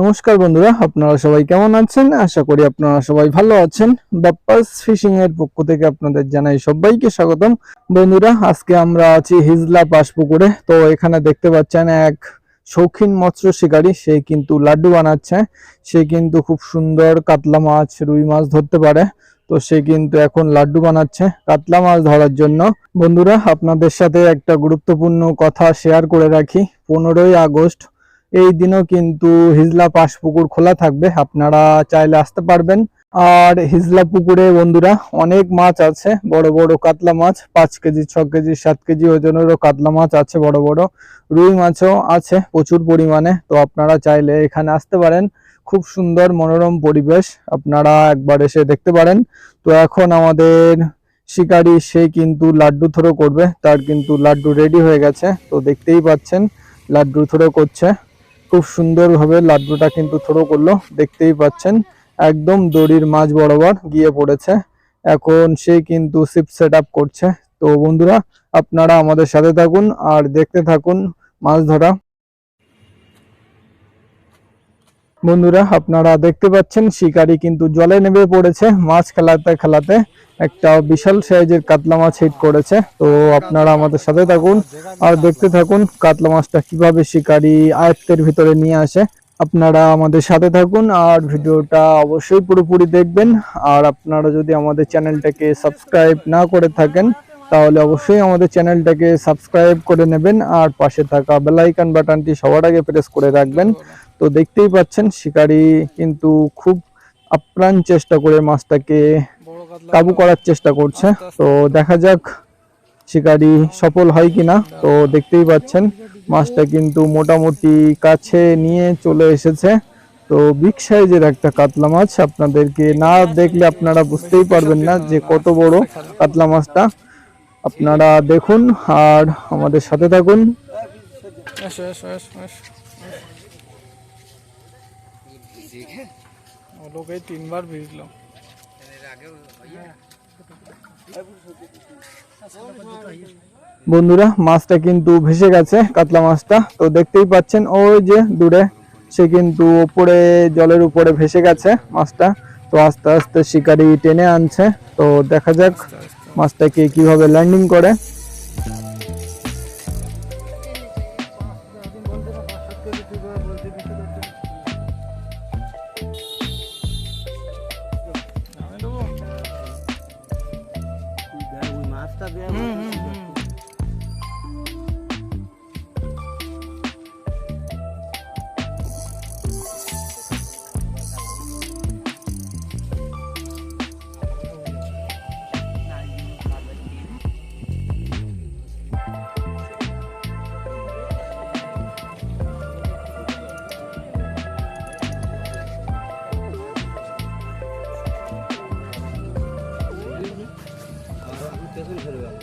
নমস্কার বন্ধুরা, আপনারা সবাই কেমন আছেন? আশা করি আপনারা সবাই ভালো আছেন। বাপ্পাস ফিশিং এর পক্ষ থেকে আপনাদের জানাই সবাইকে স্বাগতম। বন্ধুরা, আজকে আমরা আছি হিজলা পাশ পুকুরে তো এখানে দেখতে পাচ্ছেন এক শৌখিন মৎস্য শিকারী, সে কিন্তু লাড্ডু বানাচ্ছে। সে কিন্তু খুব সুন্দর কাতলা মাছ, রুই মাছ ধরতে পারে। তো সে কিন্তু এখন লাড্ডু বানাচ্ছে, কাতলা মাছ ধরার জন্য। বন্ধুরা, আপনাদের সাথে একটা গুরুত্বপূর্ণ কথা শেয়ার করে রাখি। পনেরোই আগস্ট, এই দিনও কিন্তু হিজলা পাশ পুকুর খোলা থাকবে, আপনারা চাইলে আসতে পারবেন। আর হিজলা পুকুরে বন্ধুরা, অনেক মাছ আছে, বড় বড় কাতলা মাছ, পাঁচ কেজি, ছ কেজি, সাত কেজি ওজনেরও কাতলা মাছ আছে, বড় বড়। রুই মাছও আছে, প্রচুর পরিমাণে, তো আপনারা চাইলে এখানে আসতে পারেন। খুব সুন্দর মনোরম পরিবেশ আপনারা একবার এসে দেখতে পারেন। তো এখন আমাদের শিকারি, সে কিন্তু লাড্ডু থ্রো করবে, তার কিন্তু লাড্ডু রেডি হয়ে গেছে। তো দেখতেই পাচ্ছেন, লাড্ডু থ্রো করছে। খুব সুন্দরভাবে লাড্ডুটা কিন্তু থ্রো করল, দেখতেই পাচ্ছেন। একদম দড়ির মাঝ বরাবর গিয়ে পড়েছে। এখন সে কিন্তু সিপ সেট করছে। তো বন্ধুরা, আপনারা আমাদের সাথে থাকুন আর দেখতে থাকুন মাছ ধরা। বন্ধুরা, আপনারা দেখতে পাচ্ছেন, শিকারি কিন্তু জলে নেমে পড়েছে। মাছ খেলাতে খেলাতে একটা বিশাল সাইজের কাতলা মাছ হিট করেছে। তো আপনারা আমাদের সাথে থাকুন আর দেখতে থাকুন কাতলা মাছটা কীভাবে শিকারি আয়ত্তের ভিতরে নিয়ে আসে। আপনারা আমাদের সাথে থাকুন আর ভিডিওটা অবশ্যই পুরোপুরি দেখবেন। আর আপনারা যদি আমাদের চ্যানেলটাকে সাবস্ক্রাইব না করে থাকেন, তাহলে অবশ্যই আমাদের চ্যানেলটাকে সাবস্ক্রাইব করে নেবেন। আর পাশে থাকা বেলাইকান বাটনটি সবার আগে প্রেস করে রাখবেন। তো দেখতেই পাচ্ছেন শিকারি কিন্তু খুব আপ্রাণ চেষ্টা করে মাছটাকে কাবু করার চেষ্টা করছে। তো দেখা যাক শিকারি সফল হয় কিনা। তো দেখতেই পাচ্ছেন মাছটা কিন্তু মোটামুটি কাছে নিয়ে চলে এসেছে। তো বিগ সাইজের একটা কাতলা মাছ আপনাদেরকে না দেখলে আপনারা বুঝতেই পারবেন না যে কত বড় কাতলা মাছটা। আপনারা দেখুন আর আমাদের সাথে থাকুন। বন্ধুরা মাছটা কিন্তু ভেসে গেছে কাতলা মাছটা। তো দেখতেই পাচ্ছেন ওই যে দূরে সে কিন্তু ওপরে জলের উপরে ভেসে গেছে মাছটা। তো আস্তে আস্তে শিকারি টেনে আনছে। তো দেখা যাক মাছটাকে কীভাবে ল্যান্ডিং করে। ওই মাছটা দেয়া হুম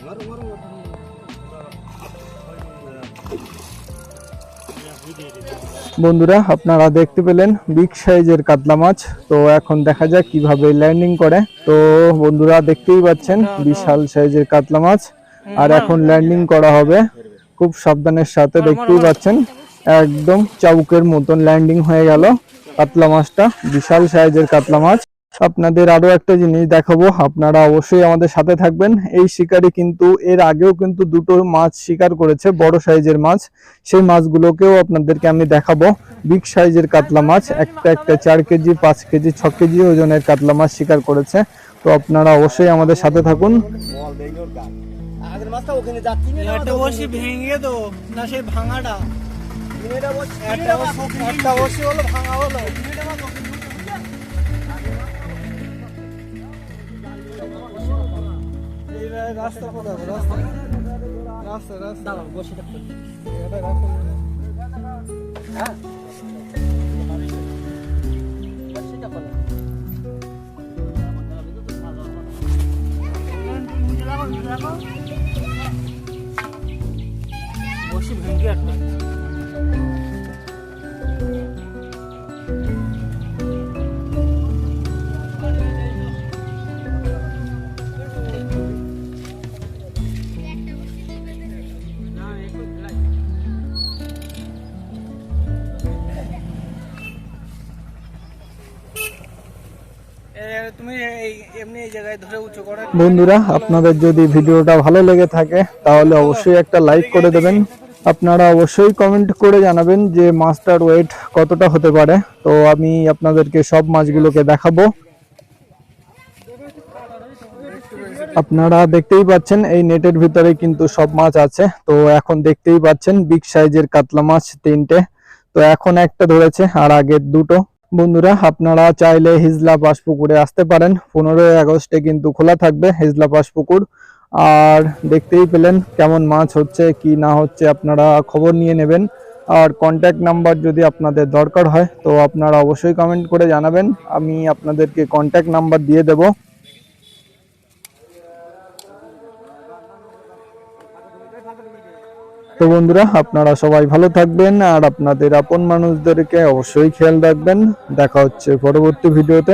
মারো মারো মারো বন্ধুরা, আপনারা দেখতে পেলেন বিগ সাইজের কাতলা মাছ। তো এখন দেখা যাক কীভাবে ল্যান্ডিং করে। তো বন্ধুরা, দেখতেই পাচ্ছেন বিশাল সাইজের কাতলা মাছ। আর এখন ল্যান্ডিং করা হবে খুব সাবধানের সাথে, দেখতেই পাচ্ছেন। একদম চাউকের মতন ল্যান্ডিং হয়ে গেল কাতলা মাছটা, বিশাল সাইজের কাতলা মাছ। আপনাদের আরও একটা জিনিস দেখাবো। আপনারা অবশ্যই আমাদের সাথে থাকবেন। এই শিকারি কিন্তু এর আগেও কিন্তু দুটো মাছ শিকার করেছে বড় সাইজের মাছ। সেই মাছগুলোকেও আপনাদেরকে আমি দেখাবো। বিগ সাইজের কাতলা মাছ একটা একটা চার কেজি পাঁচ কেজি ছ কেজি ওজনের কাতলা মাছ শিকার করেছে। তো আপনারা অবশ্যই আমাদের সাথে থাকুন। ভাঙাটা। একটা হলো ভাঙা হলো। রাস্তা কোথায়? রাস্তা? রাস্তা রাস্তা। দাঁড়াও বসে থাকতে হ্যাঁ? বন্ধুরা, আপনাদের যদি ভিডিওটা ভালো লেগে থাকে, তাহলে অবশ্যই একটা লাইক করে দেবেন। আপনারা অবশ্যই কমেন্ট করে জানাবেন যে মাছটার ওয়েট কতটা হতে পারে। তো আমি আপনাদেরকে সব মাছগুলোকে দেখাবো। আপনারা দেখতেই পাচ্ছেন, এই নেটের ভিতরে কিন্তু সব মাছ আছে। তো এখন দেখতেই পাচ্ছেন বিগ সাইজের কাতলা মাছ তিনটে। তো এখন একটা ধরেছে, আর আগের দুটো। বন্ধুরা, আপনারা চাইলে হিজলা পাশ পুকুরে আসতে পারেন। পনেরোই আগস্টে কিন্তু খোলা থাকবে হিজলা পাশ পুকুর আর দেখতেই পেলেন কেমন মাছ হচ্ছে, কি না হচ্ছে, আপনারা খবর নিয়ে নেবেন। আর কন্ট্যাক্ট নাম্বার যদি আপনাদের দরকার হয়, তো আপনারা অবশ্যই কমেন্ট করে জানাবেন। আমি আপনাদেরকে কন্ট্যাক্ট নাম্বার দিয়ে দেব। তো বন্ধুরা, আপনারা সবাই ভালো থাকবেন আর আপনাদের আপন মানুষদেরকে অবশ্যই খেয়াল রাখবেন। দেখা হচ্ছে পরবর্তী ভিডিওতে।